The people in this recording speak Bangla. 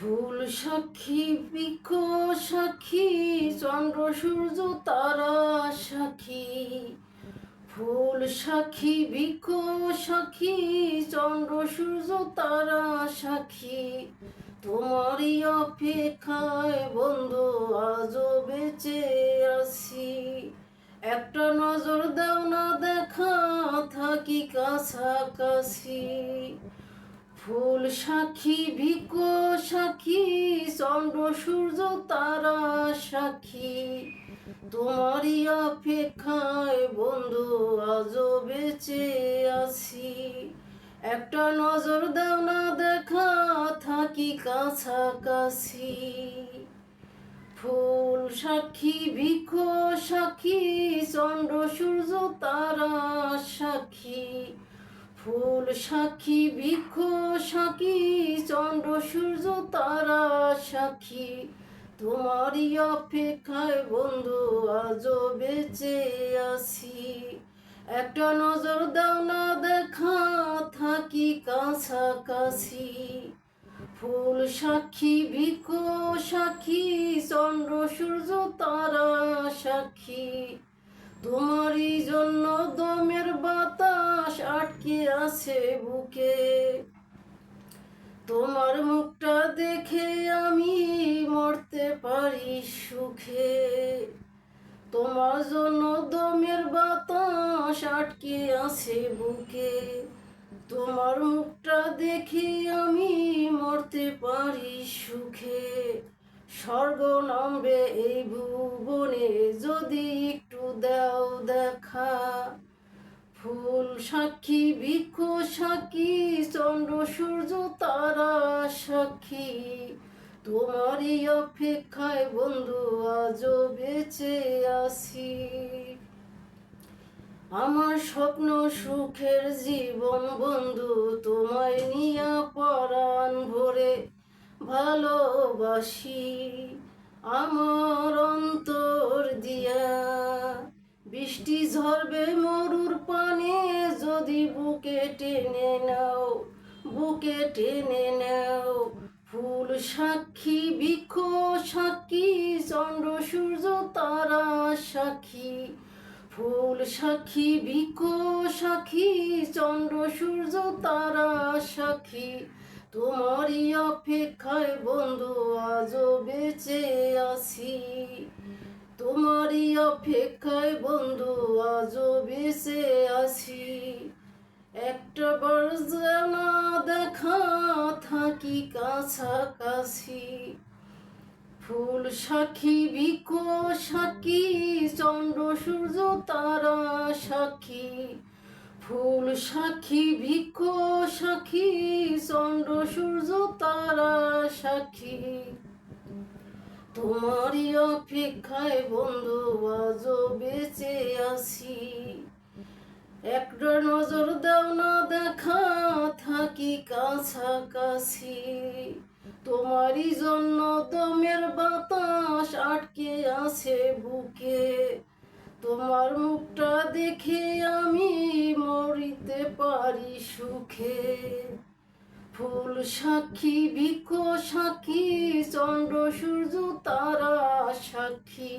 ফুল সাক্ষী, বৃক্ষ সাক্ষী, চন্দ্র, সূর্য, তারা সাক্ষী। ফুল সাক্ষী, বৃক্ষ সাক্ষী, চন্দ্র, সূর্য, তারা সাক্ষী। তোমারই অপেক্ষায় বন্ধু আজও বেঁচে আছি। একটা নজর দাও না, দেখা, থাকি কাছাকাছি। সাক্ষী ভিক সাক্ষী, চন্দ্র, সূর্য, তারা সাক্ষী। তোমারই অপেক্ষায় বন্ধু আজও বেঁচে আছি। একটা নজর দাও না দেখা, থাকি কাছাকাছি। ফুল সাক্ষী, ভিক্ষ সাক্ষী, চন্দ্র, সূর্য, তারা সাক্ষী। ফুল সাক্ষী বৃক্ষ সাক্ষী চন্দ্র, সূর্য, তারা সাক্ষী তোমারই অপেক্ষায় বন্ধু, আজও বেঁচে আছি। একটা নজর দাও না, দেখা থাকি কাছাকাছি। ফুল সাক্ষী বৃক্ষ সাক্ষী চন্দ্র, সূর্য, তারা সাক্ষী তোমারই জন্য দমের বাতাস আটকে আছে বুকে। তোমার মুখটা দেখে আমি মরতে পারি সুখে। তোমার জন্য দমের বাতাস আটকে আছে বুকে। তোমার মুখটা দেখে আমি মরতে পারি সুখে। স্বর্গ নামবে এই ভুবনে যদি দাও দেখা। ফুল সাক্ষী বৃক্ষ সাক্ষী, চন্দ্র, সূর্য, তারা সাক্ষী। তোমারই অপেক্ষায় বন্ধু, আজও বেঁচে আছি। আমার স্বপ্ন সুখের জীবন, বন্ধু, তোমায় নিয়া পরাণ ভরে ভালোবাসি। আমার অন্তর দিয়া বৃষ্টি ঝরবে মরুর পানে, যদি বুকে টেনে নাও, বুকে টেনে নাও। ফুল সাক্ষী, বৃক্ষ সাক্ষী, চন্দ্র, সূর্য, তারা সাক্ষী। ফুল সাক্ষী, বৃক্ষ সাক্ষী, চন্দ্র, সূর্য, তারা সাক্ষী। তোমারই অপেক্ষায় বন্ধু, আজও বেঁচে আছি। আছি। একটা বার জানা দেখা থাকি কাছাকাছি। ফুল সাক্ষী বৃক্ষ সাক্ষী, চন্দ্র, সূর্য, তারা সাক্ষী। ফুল সাক্ষী বৃক্ষ সাক্ষী, চন্দ্র, সূর্য, তারা সাক্ষী। তোমারই অপেক্ষায় বন্ধু, আজও বেঁচে আছি। একটা নজর দাও না, দেখা থাকি কাছাকাছি। তোমারই জন্য দমের বাতাস আটকে আছে বুকে। তোমার মুখটা দেখে আমি মরিতে পারি সুখে। ফুল সাক্ষী, বৃক্ষ সাক্ষী, চন্দ্র, সূর্য, তারা সাক্ষী।